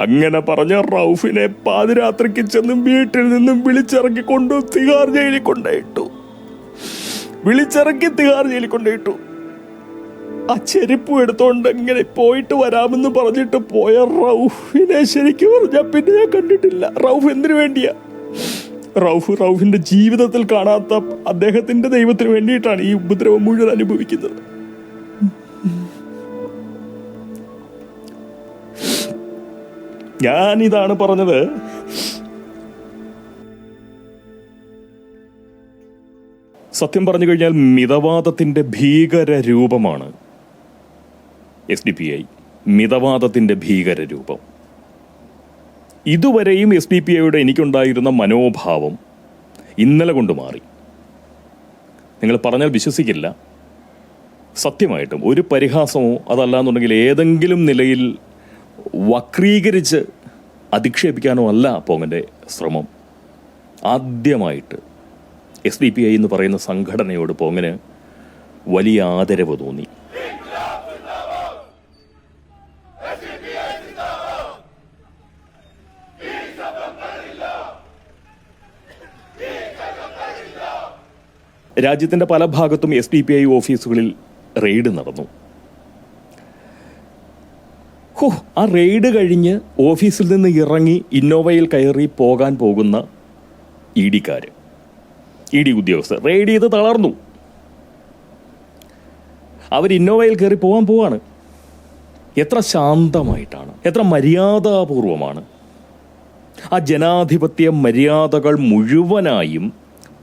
അങ്ങനെ പറഞ്ഞ റൌഫിനെ പാതിരാത്രിക്ക് ചെന്നും വീട്ടിൽ നിന്നും വിളിച്ചിറക്കി കൊണ്ടു തിഹാർ ജയിലിൽ കൊണ്ടുപോയിട്ടു വിളിച്ചിറക്കി തിഹാർ ജയിലിൽ കൊണ്ടുപോയിട്ടു ആ ചെരുപ്പ് എടുത്തോണ്ട് ഇങ്ങനെ പോയിട്ട് വരാമെന്ന് പറഞ്ഞിട്ട് പോയ റൌഫിനെ ശരിക്കും പറഞ്ഞ പിന്നെ ഞാൻ കണ്ടിട്ടില്ല. റൌഫ് എന്തിനു വേണ്ടിയാ? റൌഫ് റൌഫിന്റെ ജീവിതത്തിൽ കാണാത്ത അദ്ദേഹത്തിന്റെ ദൈവത്തിന് വേണ്ടിയിട്ടാണ് ഈ ഉപദ്രവം മുഴുവൻ അനുഭവിക്കുന്നത്. ഞാൻ ഇതാണ് പറഞ്ഞത്. സത്യം പറഞ്ഞു കഴിഞ്ഞാൽ മിതവാദത്തിന്റെ ഭീകര രൂപമാണ് എസ് ഡി പി ഐ മിതവാദത്തിന്റെ ഭീകര രൂപം ഇതുവരെയും എസ് ഡി പി ഐയുടെ എനിക്കുണ്ടായിരുന്ന മനോഭാവം ഇന്നലെ കൊണ്ട് മാറി. നിങ്ങൾ പറഞ്ഞാൽ വിശ്വസിക്കില്ല. സത്യമായിട്ടും ഒരു പരിഹാസമോ അതല്ലാന്നുണ്ടെങ്കിൽ ഏതെങ്കിലും നിലയിൽ വക്രീകരിച്ച് അധിക്ഷേപിക്കാനോ അല്ല പോങ്ങന്റെ ശ്രമം. ആദ്യമായിട്ട് എസ് ഡി പി ഐ എന്ന് പറയുന്ന സംഘടനയോട് പോങ്ങന് വലിയ ആദരവ് തോന്നി. രാജ്യത്തിന്റെ പല ഭാഗത്തും എസ് ഡി പി ഐ ഓഫീസുകളിൽ റെയ്ഡ് നടന്നു. ഹോ ആ റെയ്ഡ് കഴിഞ്ഞ് ഓഫീസിൽ നിന്ന് ഇറങ്ങി ഇന്നോവയിൽ കയറി പോകാൻ പോകുന്ന ഇ ഡിക്കാർ ഇ ഡി ഉദ്യോഗസ്ഥർ. റെയ്ഡ് ചെയ്ത് തളർന്നു. അവർ ഇന്നോവയിൽ കയറി പോകാൻ പോവാണ്. എത്ര ശാന്തമായിട്ടാണ്. എത്ര മര്യാദാപൂർവമാണ്. ആ ജനാധിപത്യ മര്യാദകൾ മുഴുവനായും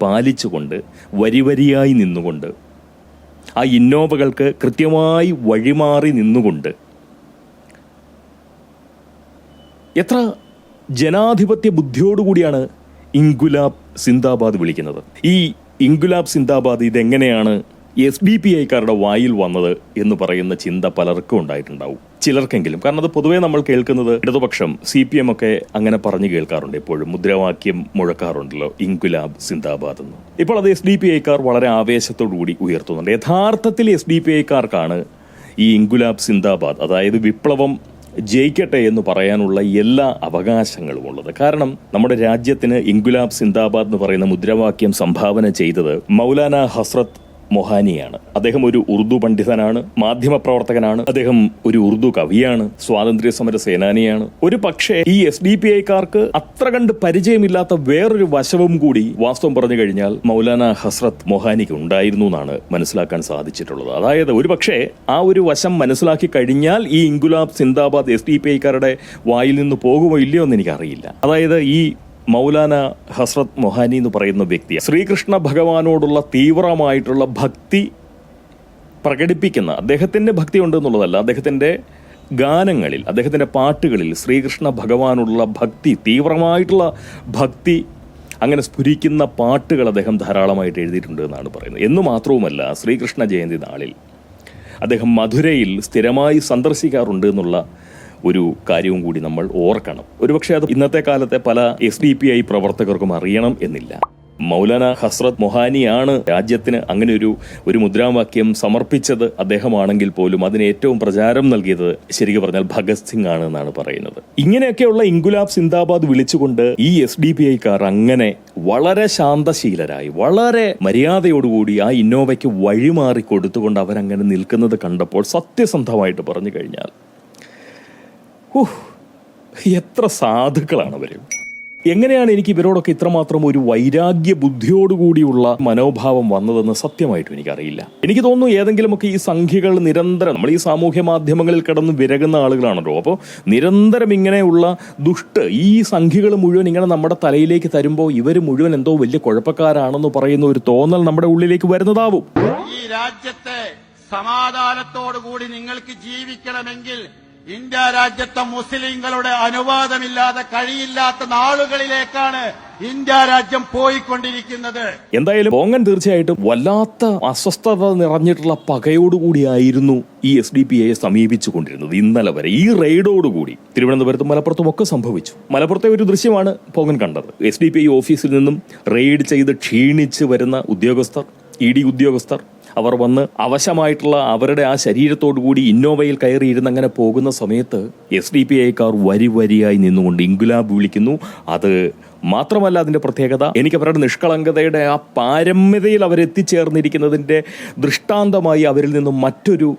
പാലിച്ചുകൊണ്ട് വരിവരിയായി നിന്നുകൊണ്ട് ആ ഇന്നോവകൾക്ക് കൃത്യമായി വഴിമാറി നിന്നുകൊണ്ട് എത്ര ജനാധിപത്യ ബുദ്ധിയോടുകൂടിയാണ് ഇൻഗുലാബ് സിന്ദാബാദ് വിളിക്കുന്നത്. ഈ ഇൻഗുലാബ് സിന്ദാബാദ് ഇതെങ്ങനെയാണ് എസ് ഡി പി ഐക്കാരുടെ വായിൽ വന്നത് എന്ന് പറയുന്ന ചിന്ത പലർക്കും ഉണ്ടായിട്ടുണ്ടാവും. ചിലർക്കെങ്കിലും. കാരണം അത് പൊതുവേ നമ്മൾ കേൾക്കുന്നത് ഇടതുപക്ഷം സി പി എം ഒക്കെ അങ്ങനെ പറഞ്ഞു കേൾക്കാറുണ്ട് എപ്പോഴും. മുദ്രാവാക്യം മുഴക്കാറുണ്ടല്ലോ ഇൻകുലാബ് സിന്ദാബാദ് എന്ന്. ഇപ്പോൾ അത് എസ് ഡി പി ഐക്കാർ വളരെ ആവേശത്തോടു കൂടി ഉയർത്തുന്നുണ്ട്. യഥാർത്ഥത്തിൽ എസ് ഡി പി ഐക്കാർക്കാണ് ഈ ഇൻകുലാബ് സിന്ദാബാദ് അതായത് വിപ്ലവം ജയിക്കട്ടെ എന്ന് പറയാനുള്ള എല്ലാ അവകാശങ്ങളും ഉള്ളത്. കാരണം നമ്മുടെ രാജ്യത്തിന് ഇൻഗുലാബ് സിന്ദാബാദ് എന്ന് പറയുന്ന മുദ്രാവാക്യം സംഭാവന ചെയ്തത് മൗലാന ഹസ്രത്ത് മൊഹാനിയാണ്. അദ്ദേഹം ഒരു ഉറുദു പണ്ഡിതനാണ് മാധ്യമ പ്രവർത്തകനാണ്. അദ്ദേഹം ഒരു ഉറുദു കവിയാണ് സ്വാതന്ത്ര്യ സമര സേനാനിയാണ്. ഒരു പക്ഷേ ഈ എസ് ഡി പി ഐക്കാർക്ക് അത്ര കണ്ട് പരിചയമില്ലാത്ത വേറൊരു വശവും കൂടി വാസ്തവം പറഞ്ഞു കഴിഞ്ഞാൽ മൗലാന ഹസ്രത് മൊഹാനിക്ക് ഉണ്ടായിരുന്നു എന്നാണ് മനസ്സിലാക്കാൻ സാധിച്ചിട്ടുള്ളത്. അതായത് ഒരു പക്ഷേ ആ ഒരു വശം മനസ്സിലാക്കി കഴിഞ്ഞാൽ ഈ ഇൻഗുലാബ് സിന്ദാബാദ് എസ് ഡി പി ഐക്കാരുടെ വായിൽ നിന്ന് പോകുമോ ഇല്ലയോ എന്ന് എനിക്കറിയില്ല. അതായത് ഈ മൗലാന ഹസ്രത് മൊഹാനി എന്ന് പറയുന്ന വ്യക്തി ശ്രീകൃഷ്ണ ഭഗവാനോടുള്ള തീവ്രമായിട്ടുള്ള ഭക്തി പ്രകടിപ്പിക്കുന്ന അദ്ദേഹത്തിന്റെ ഭക്തി ഉണ്ട് എന്നുള്ളതല്ല അദ്ദേഹത്തിന്റെ ഗാനങ്ങളിൽ അദ്ദേഹത്തിന്റെ പാട്ടുകളിൽ ശ്രീകൃഷ്ണ ഭഗവാനുള്ള ഭക്തി തീവ്രമായിട്ടുള്ള ഭക്തി അങ്ങനെ സ്ഫുരിക്കുന്ന പാട്ടുകൾ അദ്ദേഹം ധാരാളമായിട്ട് എഴുതിയിട്ടുണ്ട് എന്നാണ് പറയുന്നത്. എന്നു മാത്രവുമല്ല ശ്രീകൃഷ്ണ ജയന്തി നാളിൽ അദ്ദേഹം മധുരയിൽ സ്ഥിരമായി സന്ദർശിക്കാറുണ്ട് എന്നുള്ള ഒരു കാര്യവും കൂടി നമ്മൾ ഓർക്കണം. ഒരുപക്ഷെ അത് ഇന്നത്തെ കാലത്തെ പല എസ് ഡി പി ഐ പ്രവർത്തകർക്കും അറിയണം എന്നില്ല. മൗലാന ഹസ്രത് മൊഹാനിയാണ് രാജ്യത്തിന് അങ്ങനെ ഒരു ഒരു മുദ്രാവാക്യം സമർപ്പിച്ചത്. അദ്ദേഹമാണെങ്കിൽ പോലും അതിന് ഏറ്റവും പ്രചാരം നൽകിയത് ശരിക്കും പറഞ്ഞാൽ ഭഗത് സിംഗ് ആണ് എന്നാണ് പറയുന്നത്. ഇങ്ങനെയൊക്കെയുള്ള ഇംഗുലാബ് സിന്ദാബാദ് വിളിച്ചുകൊണ്ട് ഈ എസ് ഡി പി ഐക്കാർ അങ്ങനെ വളരെ ശാന്തശീലരായി വളരെ മര്യാദയോടുകൂടി ആ ഇന്നോവയ്ക്ക് വഴിമാറി കൊടുത്തുകൊണ്ട് അവരങ്ങനെ നിൽക്കുന്നത് കണ്ടപ്പോൾ സത്യസന്ധമായിട്ട് പറഞ്ഞു കഴിഞ്ഞാൽ എത്ര സാധുക്കളാണ് അവർ എങ്ങനെയാണ് എനിക്ക് ഇവരോടൊക്കെ ഇത്രമാത്രം ഒരു വൈരാഗ്യ ബുദ്ധിയോടുകൂടിയുള്ള മനോഭാവം വന്നതെന്ന് സത്യമായിട്ടും എനിക്കറിയില്ല. എനിക്ക് തോന്നുന്നു ഏതെങ്കിലുമൊക്കെ ഈ സംഖ്യകൾ നിരന്തരം നമ്മൾ ഈ സാമൂഹ്യ മാധ്യമങ്ങളിൽ കിടന്ന് വിരകുന്ന ആളുകളാണല്ലോ. അപ്പോൾ നിരന്തരം ഇങ്ങനെയുള്ള ദുഷ്ട് ഈ സംഖ്യകൾ മുഴുവൻ ഇങ്ങനെ നമ്മുടെ തലയിലേക്ക് തരുമ്പോൾ ഇവർ മുഴുവൻ എന്തോ വലിയ കുഴപ്പക്കാരാണെന്ന് പറയുന്ന ഒരു തോന്നൽ നമ്മുടെ ഉള്ളിലേക്ക് വരുന്നതാവും. ഈ രാജ്യത്തെ സമാധാനത്തോടുകൂടി നിങ്ങൾക്ക് ജീവിക്കണമെങ്കിൽ ഇന്ത്യ രാജ്യത്തെ മുസ്ലിങ്ങളുടെ അനുവാദമില്ലാതെ കഴിയില്ലാത്ത നാളുകളിലേക്കാണ് ഇന്ത്യ രാജ്യം പോയിക്കൊണ്ടിരിക്കുന്നത്. എന്തായാലും പോങ്ങൻ തീർച്ചയായിട്ടും വല്ലാത്ത അസ്വസ്ഥത നിറഞ്ഞിട്ടുള്ള പകയോടുകൂടിയായിരുന്നു ഈ എസ് ഡി പി ഐയെ സമീപിച്ചു കൊണ്ടിരുന്നത് ഇന്നലെ വരെ ഈ റെയ്ഡോടുകൂടി തിരുവനന്തപുരത്തും മലപ്പുറത്തും ഒക്കെ സംഭവിച്ചു. മലപ്പുറത്തെ ഒരു ദൃശ്യമാണ് പോങ്ങൻ കണ്ടത്. എസ് ഡി പി ഐ ഓഫീസിൽ നിന്നും റെയ്ഡ് ചെയ്ത് ക്ഷീണിച്ച് വരുന്ന ഉദ്യോഗസ്ഥർ ഇ ഡി ഉദ്യോഗസ്ഥർ അവർ വന്ന് അവശമായിട്ടുള്ള അവരുടെ ആ ശരീരത്തോടു കൂടി ഇന്നോവയിൽ കയറിയിരുന്ന് അങ്ങനെ പോകുന്ന സമയത്ത് എസ് ഡി പി ഐക്കാർ വരി വരിയായി നിന്നുകൊണ്ട് ഇൻഗുലാബ് വിളിക്കുന്നു. അത് മാത്രമല്ല അതിന്റെ പ്രത്യേകത എനിക്ക് അവരുടെ നിഷ്കളങ്കതയുടെ ആ പാരമ്യതയിൽ അവരെത്തിച്ചേർന്നിരിക്കുന്നതിന്റെ ദൃഷ്ടാന്തമായി അവരിൽ നിന്നും മറ്റൊരു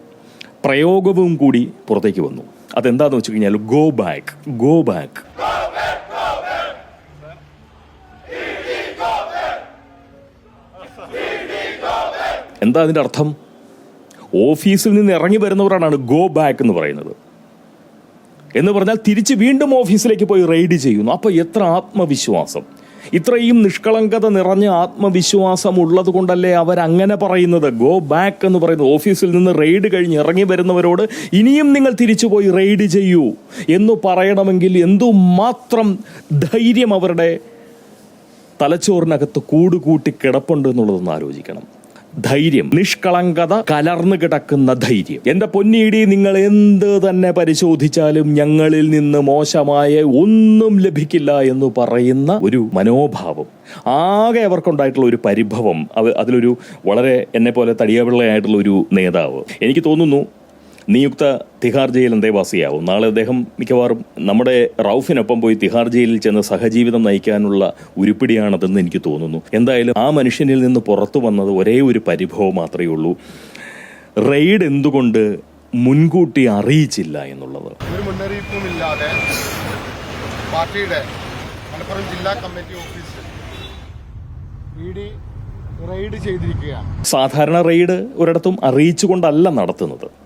പ്രയോഗവും കൂടി പുറത്തേക്ക് വന്നു. അതെന്താന്ന് വെച്ച് കഴിഞ്ഞാൽ ഗോ ബാക്ക് ഗോ ബാക്ക് എന്താ അതിന്റെ അർത്ഥം? ഓഫീസിൽ നിന്ന് ഇറങ്ങി വരുന്നവരാണ് ഗോ ബാക്ക് എന്ന് പറയുന്നത്. എന്ന് പറഞ്ഞാൽ തിരിച്ച് വീണ്ടും ഓഫീസിലേക്ക് പോയി റെയ്ഡ് ചെയ്യുന്നു. അപ്പോൾ എത്ര ആത്മവിശ്വാസം. ഇത്രയും നിഷ്കളങ്കത നിറഞ്ഞ ആത്മവിശ്വാസം ഉള്ളത് കൊണ്ടല്ലേ അവരങ്ങനെ പറയുന്നത്? ഗോ ബാക്ക് എന്ന് പറയുന്നത്. ഓഫീസിൽ നിന്ന് റെയ്ഡ് കഴിഞ്ഞ് ഇറങ്ങി വരുന്നവരോട് ഇനിയും നിങ്ങൾ തിരിച്ചു പോയി റെയ്ഡ് ചെയ്യൂ എന്ന് പറയണമെങ്കിൽ എന്തുമാത്രം ധൈര്യം അവരുടെ തലച്ചോറിനകത്ത് കൂടുകൂട്ടി കിടപ്പുണ്ട് എന്നുള്ളതൊന്ന് ആലോചിക്കണം. ധൈര്യം നിഷ്കളങ്കത കലർന്നു കിടക്കുന്ന ധൈര്യം. എന്റെ പൊന്നിയിടി നിങ്ങൾ എന്ത് തന്നെ പരിശോധിച്ചാലും ഞങ്ങളിൽ നിന്ന് മോശമായ ഒന്നും ലഭിക്കില്ല എന്ന് പറയുന്ന ഒരു മനോഭാവം ആകെ അവർക്കുണ്ടായിട്ടുള്ള ഒരു പരിഭവം അതിലൊരു വളരെ എന്നെ പോലെ തടിയപിള്ളയായിട്ടുള്ള ഒരു നേതാവ്. എനിക്ക് തോന്നുന്നു നിയുക്ത തിഹാർ ജയിൽ അന്തേവാസിയാവും. നാളെ അദ്ദേഹം മിക്കവാറും നമ്മുടെ റൌഫിനൊപ്പം പോയി തിഹാർ ജയിലിൽ ചെന്ന് സഹജീവിതം നയിക്കാനുള്ള ഉരുപ്പിടിയാണതെന്ന് എനിക്ക് തോന്നുന്നു. എന്തായാലും ആ മനുഷ്യനിൽ നിന്ന് പുറത്തു വന്നത് ഒരേ ഒരു പരിഭവം മാത്രമേ ഉള്ളൂ. റെയ്ഡ് എന്തുകൊണ്ട് മുൻകൂട്ടി അറിയിച്ചില്ല എന്നുള്ളത്. ഒരു മുന്നറിയിപ്പുമില്ലാതെ പാർട്ടിയുടെ മലപ്പുറം ജില്ലാ committee office E D raid ചെയ്തിരിക്കുകയാണ്. സാധാരണ റെയ്ഡ് ഒരിടത്തും അറിയിച്ചുകൊണ്ടല്ല നടത്തുന്നത്.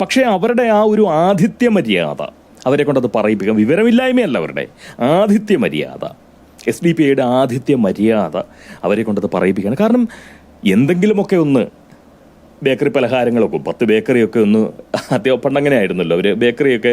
പക്ഷേ അവരുടെ ആ ഒരു ആതിഥ്യ മര്യാദ അവരെ കൊണ്ടത് പറയിപ്പിക്കാം വിവരമില്ലായ്മയല്ല അവരുടെ. ആതിഥ്യ മര്യാദ എസ് ഡി പി ഐയുടെ ആതിഥ്യ മര്യാദ അവരെ കൊണ്ടത് പറയിപ്പിക്കുകയാണ് കാരണം എന്തെങ്കിലുമൊക്കെ ഒന്ന് ബേക്കറി പലഹാരങ്ങളൊക്കെ പത്ത് ബേക്കറിയൊക്കെ ഒന്ന് അത്യാവശ്യം പണ്ടങ്ങനെ ആയിരുന്നല്ലോ അവർ ബേക്കറിയൊക്കെ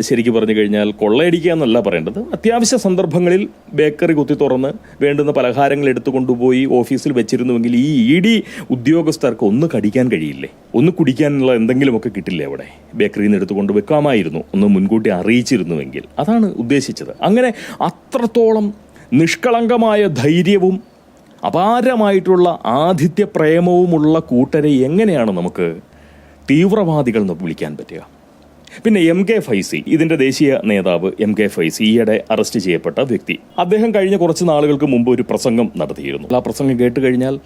ശരിക്കും പറഞ്ഞു കഴിഞ്ഞാൽ കൊള്ളയടിക്കുക എന്നല്ല പറയേണ്ടത്. അത്യാവശ്യ സന്ദർഭങ്ങളിൽ ബേക്കറി കുത്തി തുറന്ന് വേണ്ടുന്ന പലഹാരങ്ങൾ എടുത്തു കൊണ്ടുപോയി ഓഫീസിൽ വെച്ചിരുന്നുവെങ്കിൽ ഈ ഇ ഡി ഉദ്യോഗസ്ഥർക്ക് ഒന്ന് കടിക്കാൻ കഴിയില്ലേ? ഒന്ന് കുടിക്കാനുള്ള എന്തെങ്കിലുമൊക്കെ കിട്ടില്ലേ അവിടെ? ബേക്കറിയിൽ നിന്ന് എടുത്തുകൊണ്ട് വെക്കാമായിരുന്നു. ഒന്ന് മുൻകൂട്ടി അറിയിച്ചിരുന്നുവെങ്കിൽ. അതാണ് ഉദ്ദേശിച്ചത്. അങ്ങനെ അത്രത്തോളം നിഷ്കളങ്കമായ ധൈര്യവും അപാരമായിട്ടുള്ള ആതിഥ്യ പ്രേമവുമുള്ള കൂട്ടരെ എങ്ങനെയാണ് നമുക്ക് തീവ്രവാദികൾ എന്ന് വിളിക്കാൻ പറ്റുക? പിന്നെ എം കെ ഫൈസി ഇതിന്റെ ദേശീയ നേതാവ് എം കെ ഫൈസി ഈയിടെ അറസ്റ്റ് ചെയ്യപ്പെട്ട വ്യക്തി. അദ്ദേഹം കഴിഞ്ഞ കുറച്ച് നാളുകൾക്ക് മുമ്പ് ഒരു പ്രസംഗം നടത്തിയിരുന്നു. ആ പ്രസംഗം കേട്ട് കഴിഞ്ഞാൽ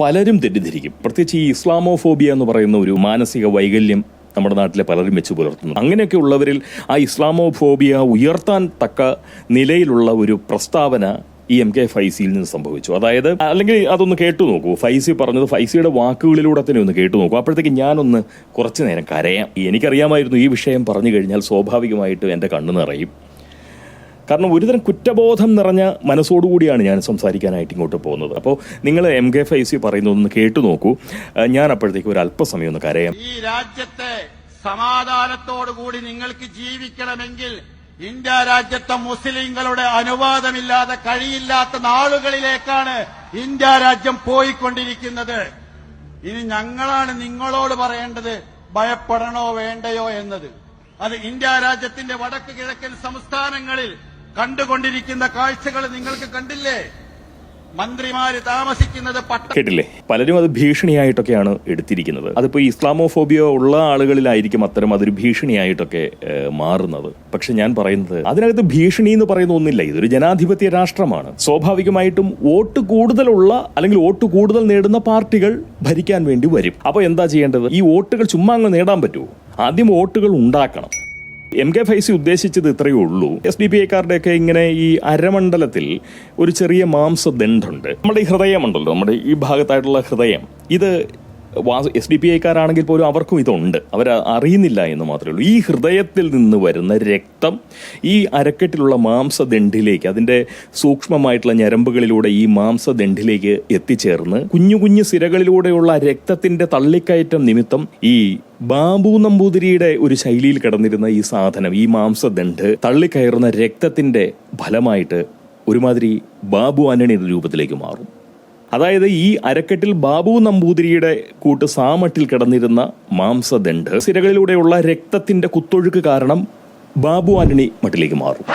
പലരും തെറ്റിദ്ധരിക്കും. പ്രത്യേകിച്ച് ഈ ഇസ്ലാമോഫോബിയ എന്ന് പറയുന്ന ഒരു മാനസിക വൈകല്യം നമ്മുടെ നാട്ടിലെ പലരും വെച്ച് പുലർത്തുന്നു. അങ്ങനെയൊക്കെ ഉള്ളവരിൽ ആ ഇസ്ലാമോഫോബിയ ഉയർത്താൻ തക്ക നിലയിലുള്ള ഒരു പ്രസ്താവന ഈ എം കെ ഫൈസിയിൽ നിന്ന് സംഭവിച്ചു. അതായത് അല്ലെങ്കിൽ അതൊന്ന് കേട്ടു നോക്കൂ. ഫൈസി പറഞ്ഞത് ഫൈസിയുടെ വാക്കുകളിലൂടെ തന്നെ ഒന്ന് കേട്ടു നോക്കൂ. അപ്പോഴത്തേക്ക് ഞാനൊന്ന് കുറച്ച് നേരം കരയാം. എനിക്കറിയാമായിരുന്നു ഈ വിഷയം പറഞ്ഞു കഴിഞ്ഞാൽ സ്വാഭാവികമായിട്ടും എന്റെ കണ്ണു നിറയും. കാരണം ഒരുതരം കുറ്റബോധം നിറഞ്ഞ മനസ്സോടുകൂടിയാണ് ഞാൻ സംസാരിക്കാനായിട്ട് ഇങ്ങോട്ട് പോകുന്നത്. അപ്പോൾ നിങ്ങൾ എം കെ ഫൈസി പറയുന്നതൊന്ന് കേട്ടു നോക്കൂ. ഞാൻ അപ്പോഴത്തേക്ക് ഒരു അല്പസമയം ഒന്ന് കരയാം. ഈ രാജ്യത്തെ സമാധാനത്തോടുകൂടി നിങ്ങൾക്ക് ജീവിക്കണമെങ്കിൽ ഇന്ത്യ രാജ്യത്തെ മുസ്ലിങ്ങളുടെ അനുവാദമില്ലാതെ കഴിയില്ലാത്ത നാളുകളിലേക്കാണ് ഇന്ത്യ രാജ്യം പോയിക്കൊണ്ടിരിക്കുന്നത്. ഇനി ഞങ്ങളാണ് നിങ്ങളോട് പറയേണ്ടത് ഭയപ്പെടണോ വേണ്ടയോ എന്നത്. അത് ഇന്ത്യ രാജ്യത്തിന്റെ വടക്ക് കിഴക്കൻ സംസ്ഥാനങ്ങളിൽ കണ്ടുകൊണ്ടിരിക്കുന്ന കാഴ്ചകൾ നിങ്ങൾക്ക് കണ്ടില്ലേ? മന്ത്രിമാര് താമസിക്കുന്നത് കേട്ടില്ലേ? പലരും അത് ഭീഷണിയായിട്ടൊക്കെയാണ് എടുത്തിരിക്കുന്നത്. അതിപ്പോൾ ഇസ്ലാമോഫോബിയ ഉള്ള ആളുകളിലായിരിക്കും അത്തരം അതൊരു ഭീഷണിയായിട്ടൊക്കെ മാറുന്നത്. പക്ഷെ ഞാൻ പറയുന്നത് അതിനകത്ത് ഭീഷണി എന്ന് പറയുന്ന ഒന്നില്ല. ഇതൊരു ജനാധിപത്യ രാഷ്ട്രമാണ്. സ്വാഭാവികമായിട്ടും വോട്ട് കൂടുതലുള്ള അല്ലെങ്കിൽ വോട്ട് കൂടുതൽ നേടുന്ന പാർട്ടികൾ ഭരിക്കാൻ വേണ്ടി വരും. അപ്പോൾ എന്താ ചെയ്യേണ്ടത്? ഈ വോട്ടുകൾ ചുമ്മാ അങ്ങ് നേടാൻ പറ്റുമോ? ആദ്യം വോട്ടുകൾ ഉണ്ടാക്കണം. എം കെ ഫൈസി ഉദ്ദേശിച്ചത് ഇത്രയേ ഉള്ളൂ. എസ് ഡി പി ഐക്കാരുടെയൊക്കെ ഇങ്ങനെ ഈ അരമണ്ഡലത്തിൽ ഒരു ചെറിയ മാംസദണ്ഡുണ്ട്. നമ്മുടെ ഈ ഹൃദയമുണ്ടല്ലോ നമ്മുടെ ഈ ഭാഗത്തായിട്ടുള്ള ഹൃദയം. ഇത് എസ് ഡി പി ഐക്കാരാണെങ്കിൽ പോലും അവർക്കും ഇതുണ്ട്. അവർ അറിയുന്നില്ല എന്ന് മാത്രമേ ഉള്ളൂ. ഈ ഹൃദയത്തിൽ നിന്ന് വരുന്ന രക്തം ഈ അരക്കെട്ടിലുള്ള മാംസദണ്ഡിലേക്ക് അതിന്റെ സൂക്ഷ്മമായിട്ടുള്ള ഞരമ്പുകളിലൂടെ ഈ മാംസദണ്ഡിലേക്ക് എത്തിച്ചേർന്ന് കുഞ്ഞു കുഞ്ഞു സിരകളിലൂടെയുള്ള രക്തത്തിന്റെ തള്ളിക്കയറ്റം നിമിത്തം ഈ ബാബു നമ്പൂതിരിയുടെ ഒരു ശൈലിയിൽ കിടന്നിരുന്ന ഈ സാധനം ഈ മാംസദണ്ഡ് തള്ളിക്കയറുന്ന രക്തത്തിന്റെ ഫലമായിട്ട് ഒരുമാതിരി ബാബു ആന്റണിയുടെ രൂപത്തിലേക്ക് മാറും. അതായത് ഈ അരക്കെട്ടിൽ ബാബു നമ്പൂതിരിയുടെ കൂട്ട് സാമട്ടിൽ കിടന്നിരുന്ന മാംസദണ്ഡ് സിരകളിലൂടെയുള്ള രക്തത്തിന്റെ കുത്തൊഴുക്ക് കാരണം ബാബു ആന്റണി മട്ടിലേക്ക് മാറും.